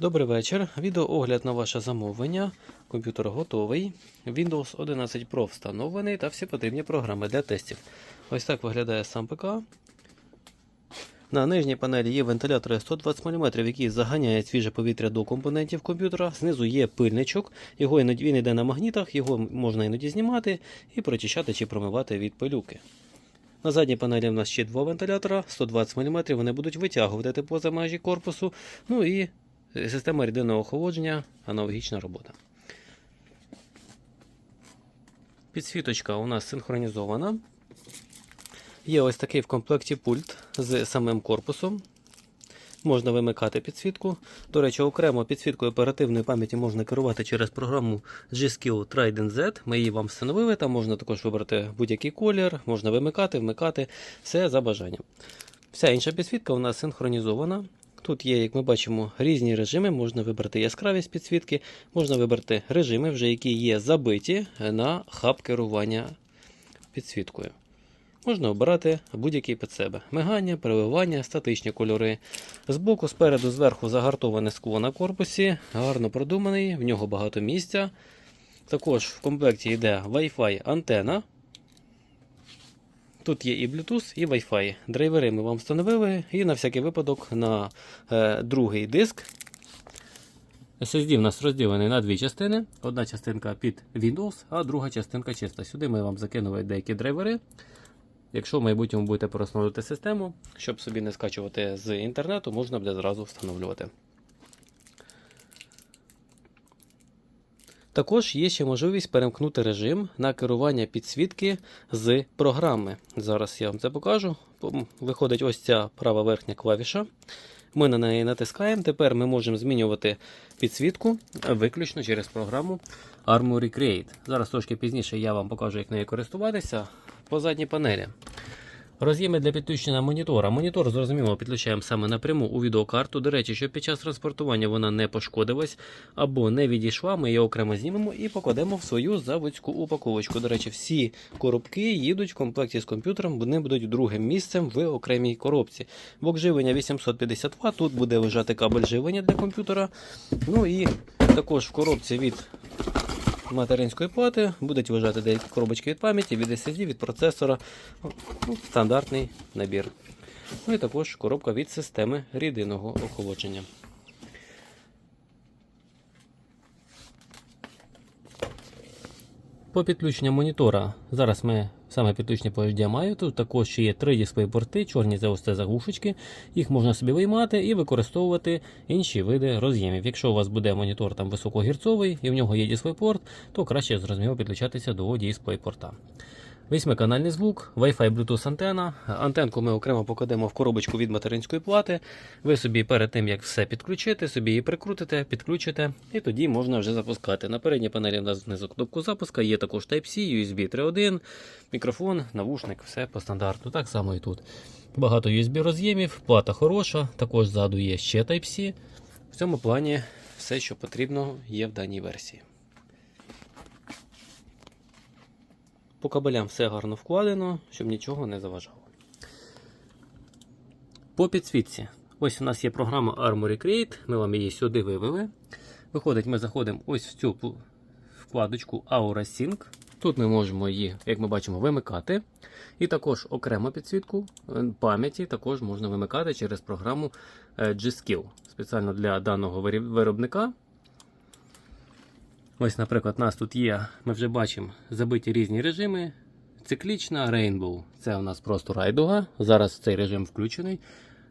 Добрий вечір. Відеоогляд на ваше замовлення. Комп'ютер готовий. Windows 11 Pro встановлений та всі потрібні програми для тестів. Ось так виглядає сам ПК. На нижній панелі є вентилятори 120 мм, які заганяють свіже повітря до компонентів комп'ютера. Знизу є пильничок, його іноді він йде на магнітах, його можна іноді знімати і прочищати чи промивати від пилюки. На задній панелі в нас ще два вентилятора 120 мм, вони будуть витягувати тепло за межі корпусу. Ну і Система рідинного охолодження, аналогічна робота. Підсвіточка у нас синхронізована. Є ось такий в комплекті пульт з самим корпусом. Можна вимикати підсвітку. До речі, окремо підсвіткою оперативної пам'яті можна керувати через програму G-Skill Trident Z. Ми її вам встановили. Там можна також вибрати будь-який колір, можна вимикати, вмикати, все за бажанням. Вся інша підсвітка у нас синхронізована. Тут є, як ми бачимо, різні режими. Можна вибрати яскравість підсвітки, можна вибрати режими, вже які є забиті на хаб керування підсвіткою. Можна обирати будь-який під себе. Мигання, переливання, статичні кольори. Збоку, спереду, зверху загартоване скло на корпусі, гарно продуманий, в нього багато місця. Також в комплекті йде Wi-Fi антена. Тут є і Bluetooth, і Wi-Fi. Драйвери ми вам встановили, і на всякий випадок на е, другий диск. SSD в нас розділений на дві частини. Одна частинка під Windows, а друга частинка чиста. Сюди ми вам закинули деякі драйвери. Якщо в майбутньому будете перестановлювати систему, щоб собі не скачувати з інтернету, можна буде зразу встановлювати. Також є ще можливість перемкнути режим на керування підсвітки з програми. Зараз я вам це покажу. Виходить ось ця права верхня клавіша. Ми на неї натискаємо. Тепер ми можемо змінювати підсвітку виключно через програму Armory Create. Зараз трошки пізніше я вам покажу, як нею користуватися по задній панелі. Роз'єми для підключення монітора. Монітор, зрозуміло, підключаємо саме напряму у відеокарту. До речі, щоб під час транспортування вона не пошкодилась або не відійшла, ми її окремо знімемо і покладемо в свою заводську упаковочку. До речі, всі коробки їдуть в комплекті з комп'ютером, вони будуть другим місцем в окремій коробці. Блок живлення 850 Вт, тут буде лежати кабель живлення для комп'ютера. Ну і також в коробці від материнської плати будуть вважати деякі коробочки від пам'яті, від SSD, від процесора. Ну, стандартний набір. Ну і також коробка від системи рідинного охолодження. По підключенню монітора. Зараз ми саме підключення по HDMI. Тут також ще є три дисплей-порти, чорні за ось це заглушечки. Їх можна собі виймати і використовувати інші види роз'ємів. Якщо у вас буде монітор там високогірцовий і в нього є дисплей-порт, то краще зрозуміло підключатися до дисплей-порта. Восьмиканальний звук, Wi-Fi Bluetooth антена. Антенку ми окремо покладемо в коробочку від материнської плати. Ви собі перед тим, як все підключити, собі її прикрутите, підключите, і тоді можна вже запускати. На передній панелі у нас знизу кнопку запуска, є також Type-C, USB 3.1, мікрофон, навушник, все по стандарту. Так само і тут. Багато USB роз'ємів, плата хороша, також ззаду є ще Type-C. В цьому плані все, що потрібно, є в даній версії. По кабелям все гарно вкладено, щоб нічого не заважало. По підсвітці. Ось у нас є програма Armory Create, ми вам її сюди вивели. Виходить, ми заходимо ось в цю вкладочку Aura Sync. Тут ми можемо її, як ми бачимо, вимикати. І також окремо підсвітку пам'яті також можна вимикати через програму G-Skill. Спеціально для даного виробника. Ось, наприклад, у нас тут є, ми вже бачимо, забиті різні режими. Циклічна Rainbow це у нас просто райдуга. Зараз цей режим включений.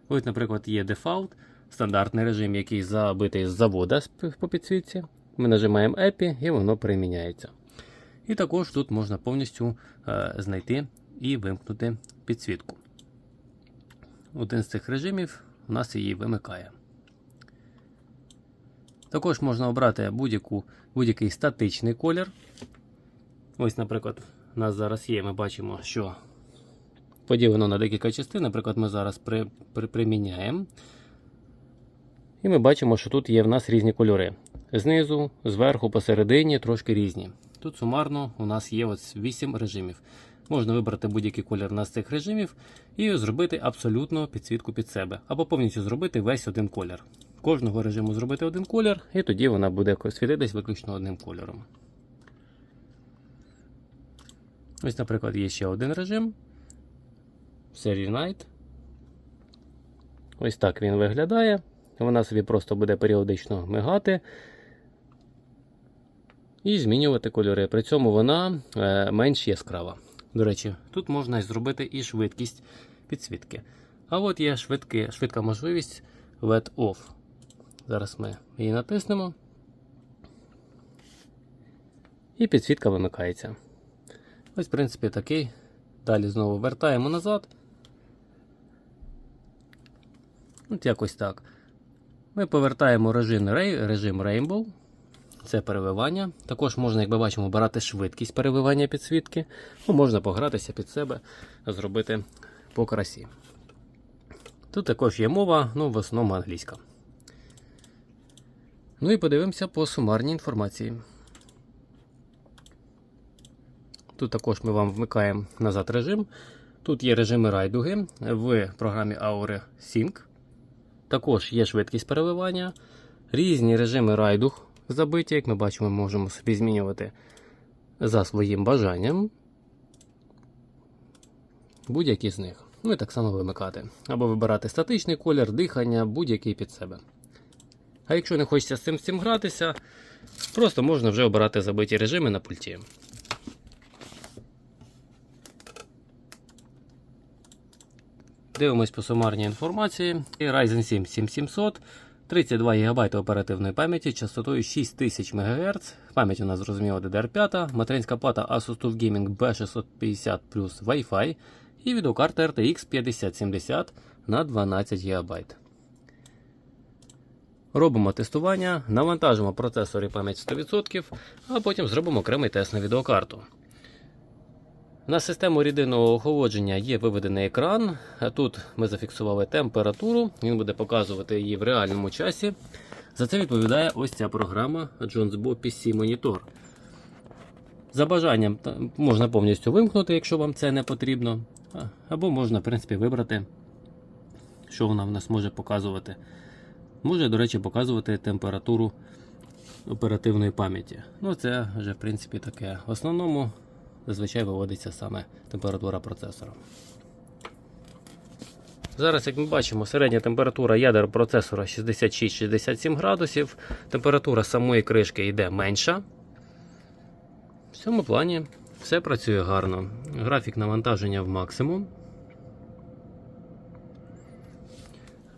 Ось, наприклад, є Default, стандартний режим, який забитий з завода по підсвітці. Ми нажимаємо EPI і воно переміняється. І також тут можна повністю е, знайти і вимкнути підсвітку. Один з цих режимів у нас її вимикає. Також можна обрати будь-який статичний колір. Ось, наприклад, у нас зараз є, ми бачимо, що поділено на декілька частин. Наприклад, ми зараз при, при, приміняємо. І ми бачимо, що тут є в нас різні кольори. Знизу, зверху, посередині, трошки різні. Тут сумарно у нас є ось 8 режимів. Можна вибрати будь-який колір на з цих режимів і зробити абсолютно підсвітку під себе. Або повністю зробити весь один колір. Кожного режиму зробити один колір, і тоді вона буде світитись виключно одним кольором. Ось, наприклад, є ще один режим. Series Night. Ось так він виглядає. Вона собі просто буде періодично мигати і змінювати кольори. При цьому вона е, менш яскрава. До речі, тут можна зробити і швидкість підсвітки. А от є швидкі, швидка можливість LED Off. Зараз ми її натиснемо. І підсвітка вимикається. Ось, в принципі, такий. Далі знову вертаємо назад. От якось так. Ми повертаємо режим, режим Rainbow. Це перевивання. Також можна, як ми бачимо, обирати швидкість перевивання підсвітки. Ну, можна погратися під себе, зробити по красі. Тут також є мова, ну в основному англійська. Ну і подивимося по сумарній інформації. Тут також ми вам вмикаємо назад режим. Тут є режими райдуги в програмі Aure Sync. Також є швидкість переливання, різні режими райдуг забиті, як ми бачимо, можемо собі змінювати за своїм бажанням. Будь-які з них. Ну і так само вимикати. Або вибирати статичний колір, дихання, будь-який під себе. А якщо не хочеться з цим, цим гратися, просто можна вже обирати забиті режими на пульті. Дивимось по сумарній інформації. Ryzen 7 7700, 32 ГБ оперативної пам'яті частотою 6000 МГц. Пам'ять у нас зрозуміло DDR5, материнська плата Asus TUF Gaming B650 плюс Wi-Fi і відеокарта RTX 5070 на 12 ГБ. Робимо тестування, навантажимо процесор і пам'ять 100%, а потім зробимо окремий тест на відеокарту. На систему рідинного охолодження є виведений екран. Тут ми зафіксували температуру, він буде показувати її в реальному часі. За це відповідає ось ця програма Jonesbo PC Monitor. За бажанням можна повністю вимкнути, якщо вам це не потрібно. Або можна, в принципі, вибрати, що вона в нас може показувати. Може, до речі, показувати температуру оперативної пам'яті. Ну, це вже, в принципі, таке. В основному зазвичай виводиться саме температура процесора. Зараз, як ми бачимо, середня температура ядер процесора 66-67 градусів. Температура самої кришки йде менша. В цьому плані все працює гарно. Графік навантаження в максимум.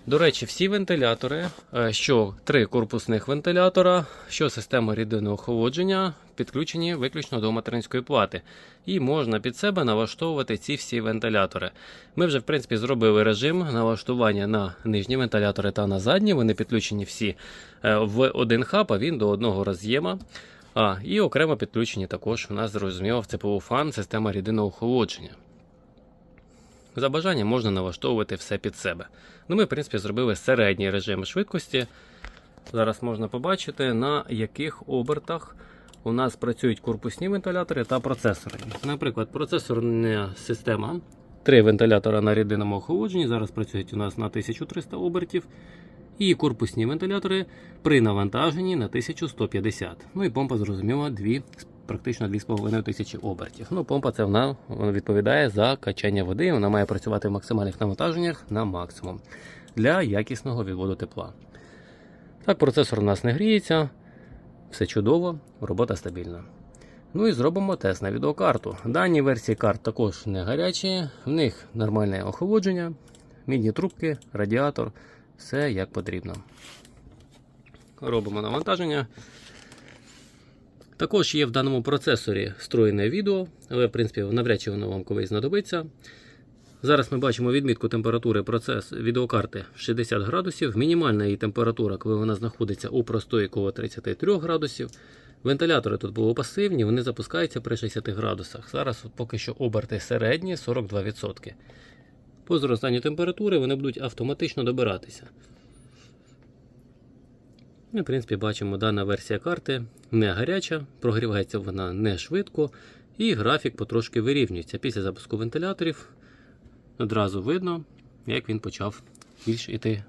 До речі, всі вентилятори, е, що три корпусних вентилятора, що система рідинного охолодження, підключені виключно до материнської плати. І можна під себе налаштовувати ці всі вентилятори. Ми вже, в принципі, зробили режим налаштування на нижні вентилятори та на задні. Вони підключені всі е, в один хаб, а він до одного роз'єма. А, І окремо підключені також у нас зрозуміло в ЦПУ фан система рідинного охолодження. За бажанням можна налаштовувати все під себе. Ну, Ми, в принципі, зробили середній режим швидкості. Зараз можна побачити, на яких обертах у нас працюють корпусні вентилятори та процесори. Наприклад, процесорна система. Три вентилятора на рідинному охолодженні. Зараз працюють у нас на 1300 обертів. І корпусні вентилятори при навантаженні на 1150. Ну і помпа, зрозуміло, 2 практично 2,5 тисячі обертів. Ну, Помпа це вона, вона відповідає за качання води, вона має працювати в максимальних навантаженнях на максимум для якісного відводу тепла. Так, процесор у нас не гріється, все чудово, робота стабільна. Ну і зробимо тест на відеокарту. Дані версії карт також не гарячі, в них нормальне охолодження, мідні трубки, радіатор, все як потрібно. Робимо навантаження. Також є в даному процесорі встроєне відео, але в принципі навряд чи воно вам колись знадобиться. Зараз ми бачимо відмітку температури процес відеокарти 60 градусів. Мінімальна її температура, коли вона знаходиться у простої коло 33 градусів. Вентилятори тут були пасивні, вони запускаються при 60 градусах. Зараз поки що оберти середні 42%. По зростанню температури вони будуть автоматично добиратися. Ми, в принципі, бачимо, дана версія карти не гаряча, прогрівається вона не швидко, і графік потрошки вирівнюється. Після запуску вентиляторів одразу видно, як він почав більш іти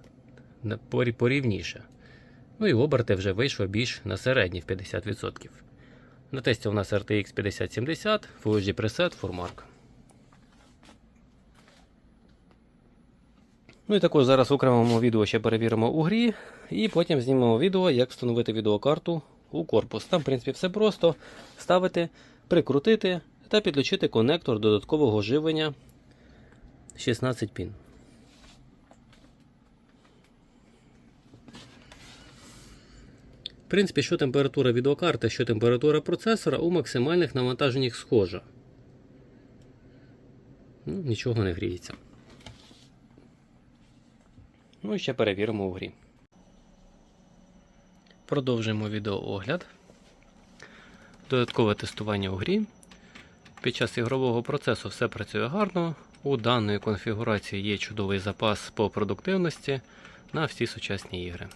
порівніше. Ну і оберти вже вийшло більш на середні в 50%. На тесті у нас RTX 5070, Full Preset, Formark. Ну і також зараз в окремому відео ще перевіримо у грі, і потім знімемо відео, як встановити відеокарту у корпус. Там, в принципі, все просто. Ставити, прикрутити та підключити конектор додаткового живлення 16 пін. В принципі, що температура відеокарти, що температура процесора у максимальних навантаженнях схожа. Ну, нічого не гріється. Ну і ще перевіримо у грі. Продовжуємо відеоогляд. Додаткове тестування у грі. Під час ігрового процесу все працює гарно. У даної конфігурації є чудовий запас по продуктивності на всі сучасні ігри.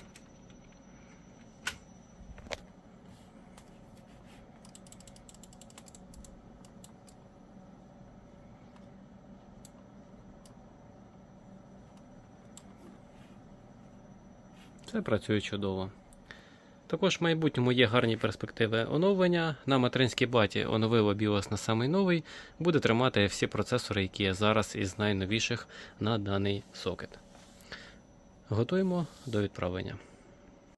Це працює чудово. Також в майбутньому є гарні перспективи оновлення. На материнській платі оновило BIOS на самий новий, буде тримати всі процесори, які є зараз із найновіших на даний сокет. Готуємо до відправлення.